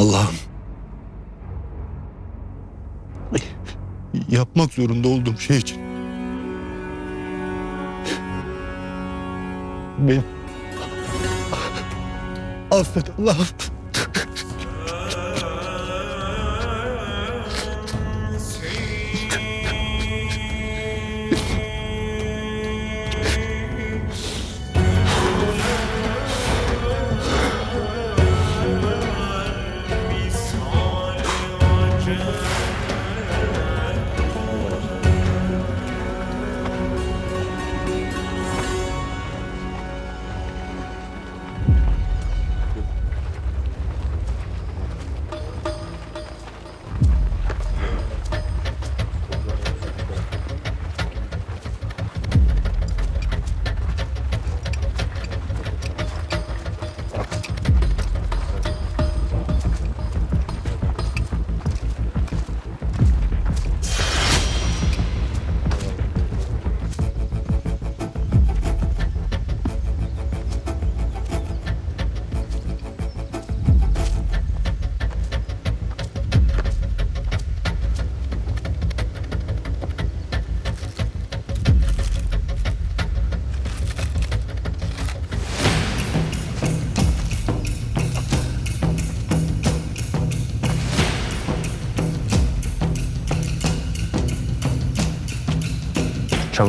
Allah'ım. Yapmak zorunda olduğum şey için. Beni affet Allah'ım.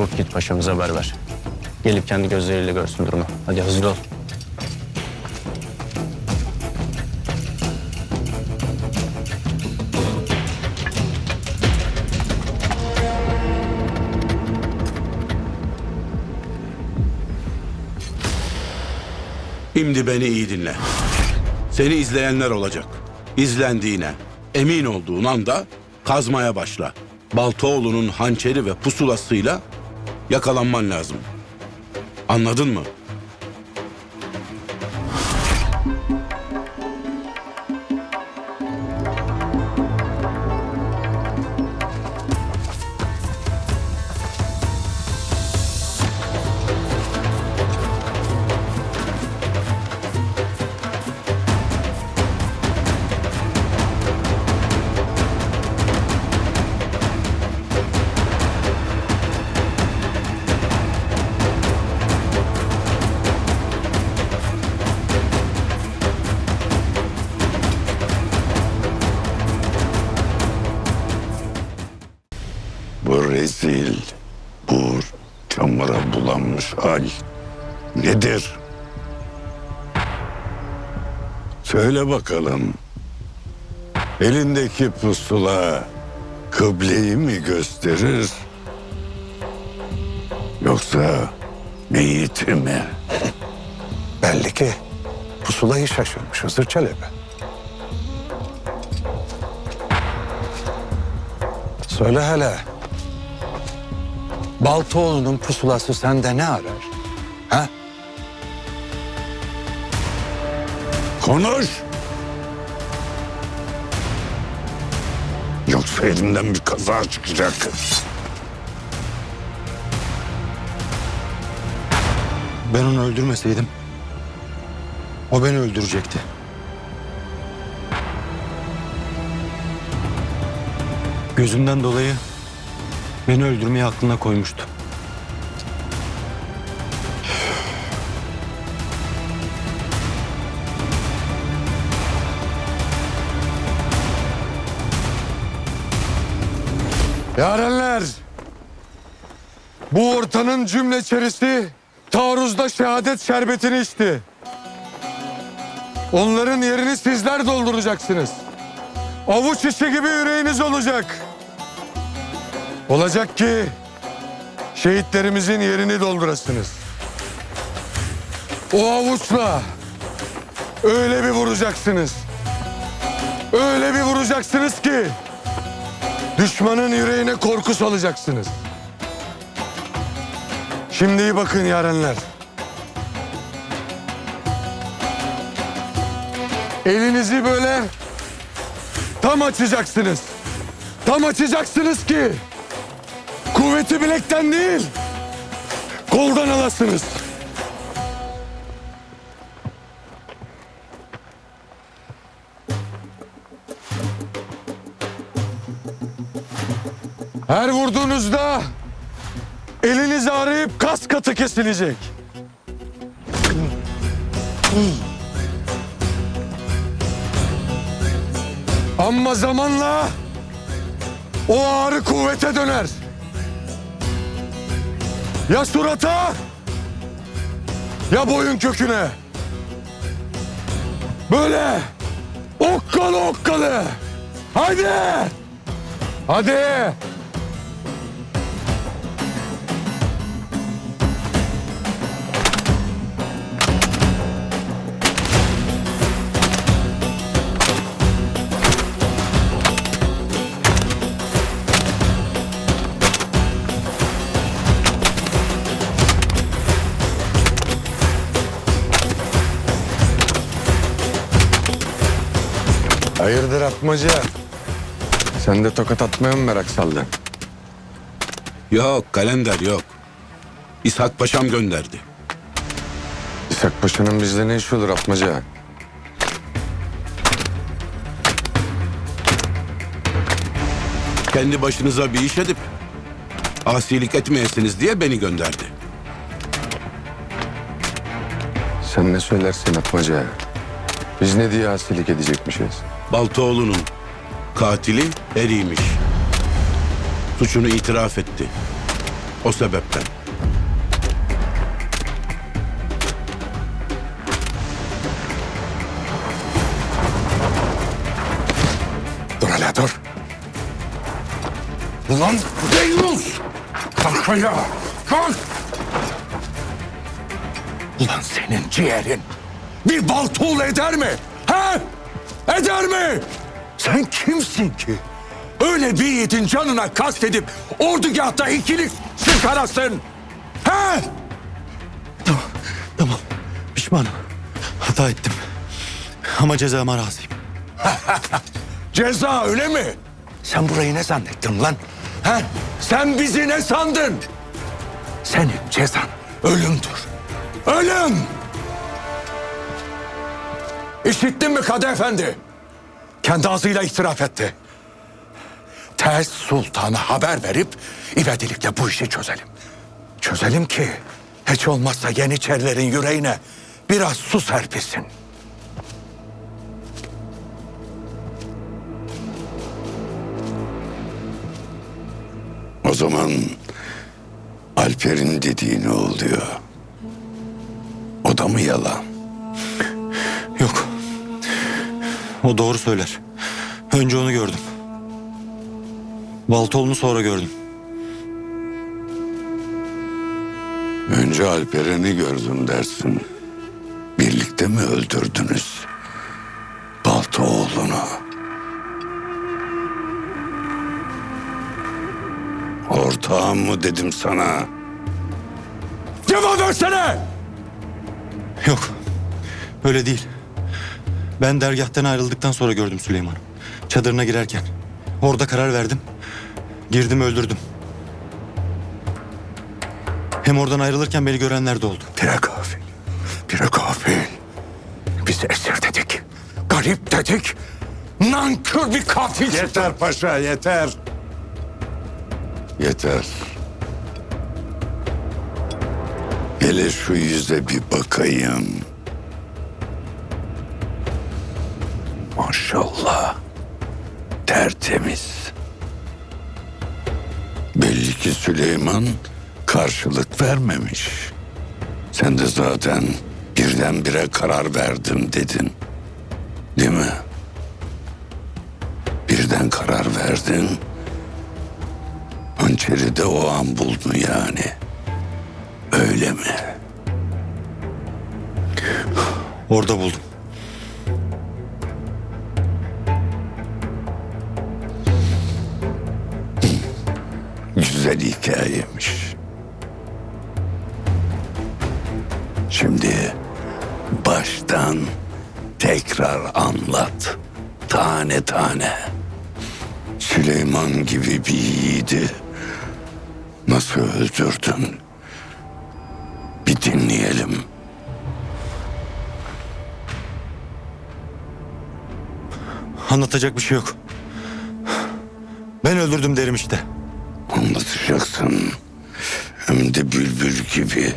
Çabuk git paşamıza haber ver. Gelip kendi gözleriyle görsün durumu. Hadi hızlı ol. Şimdi beni iyi dinle. Seni izleyenler olacak. İzlendiğine, emin olduğun anda kazmaya başla. Baltoğlu'nun hançeri ve pusulasıyla yakalanman lazım. Anladın mı? Bulanmış hal nedir? Söyle bakalım. Elindeki pusula kıbleyi mi gösterir? Yoksa meyiti mi? Belli ki pusulayı şaşırmış Hızır Çelebi. Söyle hele. Baltoğlu'nun pusulası sende ne arar? Ha? Konuş! Yoksa elimden bir kaza çıkacak. Ben onu öldürmeseydim o beni öldürecekti. Gözümden dolayı beni öldürmeyi aklına koymuştu. Yarenler! Bu ortanın cümle çerisi taarruzda şehadet şerbetini içti. Onların yerini sizler dolduracaksınız. Avuç içi gibi yüreğiniz olacak. Olacak ki şehitlerimizin yerini doldurasınız. O avuçla öyle bir vuracaksınız. Öyle bir vuracaksınız ki Düşmanın yüreğine korku salacaksınız. Şimdi iyi bakın yarenler. Elinizi böyle tam açacaksınız. Tam açacaksınız ki Kuvveti bilekten değil, koldan alasınız. Her vurduğunuzda eliniz ağrıyıp kas katı kesilecek. Ama zamanla o ağrı kuvvete döner. Ya surata ya boyun köküne. Böyle okkalı okkalı. Hadi. Hadi. Hayırdır atmaca? Sen de tokat atmaya mı merak saldın? Yok kalender yok. İshak Paşam gönderdi. İshak Paşa'nın bizde ne işi olur atmaca? Kendi başınıza bir iş edip asilik etmeyesiniz diye beni gönderdi. Sen ne söylersin atmaca? Biz ne diye asilik edecekmişiz? Baltoğlu'nun katili eriymiş. Suçunu itiraf etti. O sebepten. Dur hele dur. Ulan Zeynus! Kalk ayağa! Kalk! Ulan senin ciğerin bir baltuğul eder mi? Eder mi? Sen kimsin ki? Öyle bir yiğidin canına kastedip ordugahta ikilik çıkarasın. Ha? Tamam, tamam. Pişmanım. Hata ettim. Ama cezama razıyım. Ceza öyle mi? Sen burayı ne zannettin lan? Ha? Sen bizi ne sandın? Senin cezan ölümdür. Ölüm! İşittin mi Kadı Efendi? Kendi ağzıyla itiraf etti. Tez Sultan'a haber verip ivedilikle bu işi çözelim. Çözelim ki hiç olmazsa Yeniçerilerin yüreğine biraz su serpilsin. O zaman Alper'in dediği ne oluyor? O da mı yalan? O doğru söyler. Önce onu gördüm. Baltoğlu'nu sonra gördüm. Önce Alperen'i gördüm dersin. Birlikte mi öldürdünüz? Baltoğlu'nu. Ortağım mı dedim sana? Cevap versene! Yok. Öyle değil. Ben dergahtan ayrıldıktan sonra gördüm Süleyman'ı. Çadırına girerken. Orada karar verdim. Girdim öldürdüm. Hem oradan ayrılırken beni görenler de oldu. Bire gafil. Bire gafil. Biz esir dedik. Garip dedik. Nankör bir katil. Yeter paşa yeter. Yeter. Hele şu yüze bir bakayım. Maşallah. Tertemiz. Belli ki Süleyman karşılık vermemiş. Sen de zaten birdenbire karar verdim dedin. Değil mi? Birden karar verdin. Hançeri de o an buldun yani. Öyle mi? Orada buldum. Güzel hikayemiş. Şimdi baştan tekrar anlat. Tane tane. Süleyman gibi bir yiğidi nasıl öldürdün? Bir dinleyelim. Anlatacak bir şey yok. Ben öldürdüm derim işte. Anlatacaksın. Hem de bülbül gibi.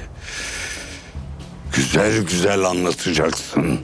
Güzel güzel anlatacaksın.